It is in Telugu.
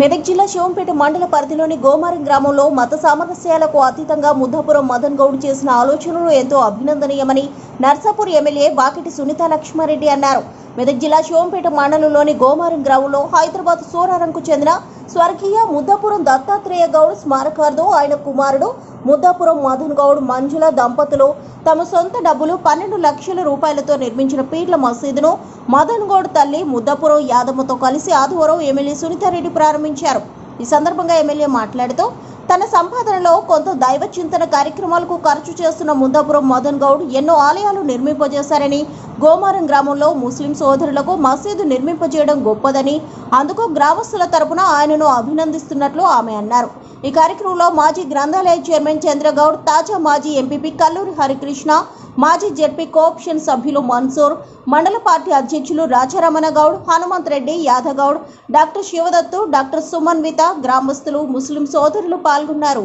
మెదక్ జిల్లా శివంపేట మండల పరిధిలోని గోమారం గ్రామంలో మత సామరస్యాలకు అతీతంగా ముద్దాపురం మదన్ గౌడ్ చేసిన ఆలోచనలు ఎంతో అభినందనీయమని నర్సాపూర్ ఎమ్మెల్యే వాకిటి సునీత లక్ష్మారెడ్డి అన్నారు. మెదక్ జిల్లా శివంపేట మండలంలోని గోమారం గ్రామంలో హైదరాబాద్ సోరారంకు చెందిన స్వర్గీయ ముద్దాపురం దత్తాత్రేయ గౌడ్ స్మారకార్థం ఆయన కుమారుడు ముద్దాపురం మదన్ గౌడ్ మంజుల దంపతులు తమ సొంత డబ్బులు పన్నెండు లక్షల రూపాయలతో నిర్మించిన పీట్ల మసీదును మదన్ గౌడ్ తల్లి ముద్దాపురం యాదమ్మతో కలిసి ఆదివారం ఎమ్మెల్యే సునీతారెడ్డి ప్రారంభించారు. ఈ సందర్భంగా ఎమ్మెల్యే మాట్లాడుతూ తన సంపాదనలో కొంత దైవ చింతన కార్యక్రమాలకు ఖర్చు చేస్తున్న ముద్దాపురం మదన్ గౌడ్ ఎన్నో ఆలయాలు నిర్మింపజేశారని గోమారం గ్రామంలో ముస్లిం సోదరులకు మసీదు నిర్మింపజేయడం గొప్పదని అందుకు గ్రామస్తుల తరపున ఆయనను అభినందిస్తున్నట్లు ఆమె అన్నారు. ఈ కార్యక్రమంలో మాజీ గ్రంథాలయ చైర్మన్ చంద్రగౌడ్ తాజా మాజీ ఎంపీపీ కల్లూరి హరికృష్ణ మాజీ జెడ్పీ కోఆప్షన్ సభ్యులు మన్సూర్ మండల పార్టీ అధ్యక్షులు రాజారమణ గౌడ్ హనుమంత్ రెడ్డి యాదగౌడ్ డాక్టర్ శివదత్తు డాక్టర్ సుమన్విత గ్రామస్తులు ముస్లిం సోదరులు పాల్గొన్నారు.